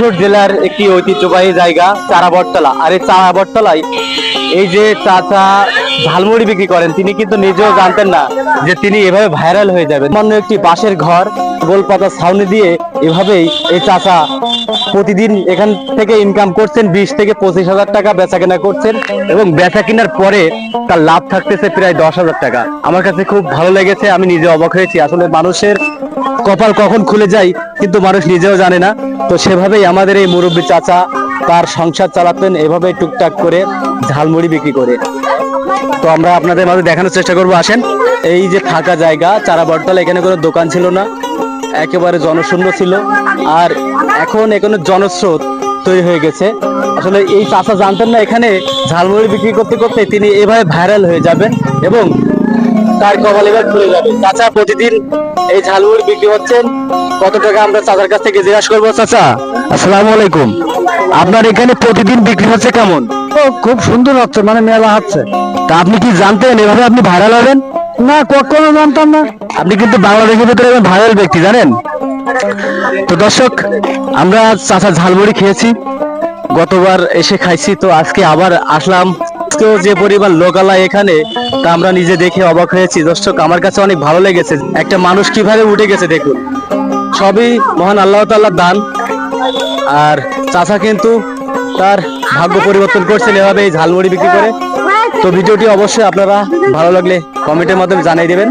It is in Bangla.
যশোর জেলার একটি ঐতিহ্যবাহী জায়গা, চারাবটতলা। আর এই চারাবটতলায় এই যে চাচা ঝালমুড়ি বিক্রি করেন, তিনি কিন্তু নিজেও জানতেন না যে তিনি এভাবে ভাইরাল হয়ে যাবেন। সামান্য একটি বাঁশের ঘর, গোলপাতা ছাউনি দিয়ে এভাবেই এই চাচা প্রতিদিন এখান থেকে ইনকাম করছেন, বিশ থেকে পঁচিশ হাজার টাকা বেচা কেনা করছেন এবং বেচা কেনার পরে তার লাভ থাকতেছে প্রায় দশ হাজার টাকা। আমার কাছে খুব ভালো লেগেছে, আমি নিজে অবাক হয়েছি। আসলে মানুষের কপাল কখন খুলে যায় কিন্তু মানুষ নিজেও জানে না। তো সেভাবেই আমাদের এই মুরব্বী চাচা তার সংসার চালাতেন এভাবে টুকটাক করে ঝালমুড়ি বিক্রি করে। তো আমরা আপনাদের মাঝে দেখানোর চেষ্টা করব, আসেন। এই যে ফাঁকা জায়গা, চারা বটতলা, এখানে কোনো দোকান ছিল না। একেবারে জনশূন্য ছিল। আর এখন এখানে জনস্রোত তৈরি হয়ে গেছে। আসলে এই চাচা জানতেন না, এখানে ঝালমুড়ি বিক্রি করতে করতে তিনি এভাবে ভাইরাল হয়ে যাবেন এবং তার কপাল এবার খুলে যাবে। চাচা প্রতিদিন এই ঝালমুড়ি বিক্রি হচ্ছেন কত টাকা আমরা চাচার কাছ থেকে জিজ্ঞাসা করব? চাচা আসসালামু আলাইকুম। আপনার এখানে প্রতিদিন বিক্রি হচ্ছে কেমন? ও খুব সুন্দর হচ্ছে মানে মেলা হচ্ছে। তা আপনি কি জানতেন এভাবে আপনি ভাইরাল হবেন? না কখনো জানতাম না। আপনি কিন্তু বাংলাদেশের ভিতরে একজন ভাইরাল ব্যক্তি জানেন? তো দর্শক আমরা চাচা ঝালমুড়ি খেয়েছি। গতবার এসে খাইছি তো আজকে আবার আসলাম আজকেও যে পরিমাণ লোকালয় এখানে, তা আমরা নিজে দেখে অবাক হয়েছি। দর্শক, আমার কাছে অনেক ভালো লেগেছে। একটা মানুষ কীভাবে উঠে গেছে, দেখুন। সবই মহান আল্লাহ তাল্লাহ দান। আর চাচা কিন্তু তার ভাগ্য পরিবর্তন করছেন এভাবে এই ঝালমুড়ি বিক্রি করে। তো ভিডিওটি অবশ্যই আপনারা ভালো লাগলে কমেন্টের মাধ্যমে জানিয়ে দেবেন।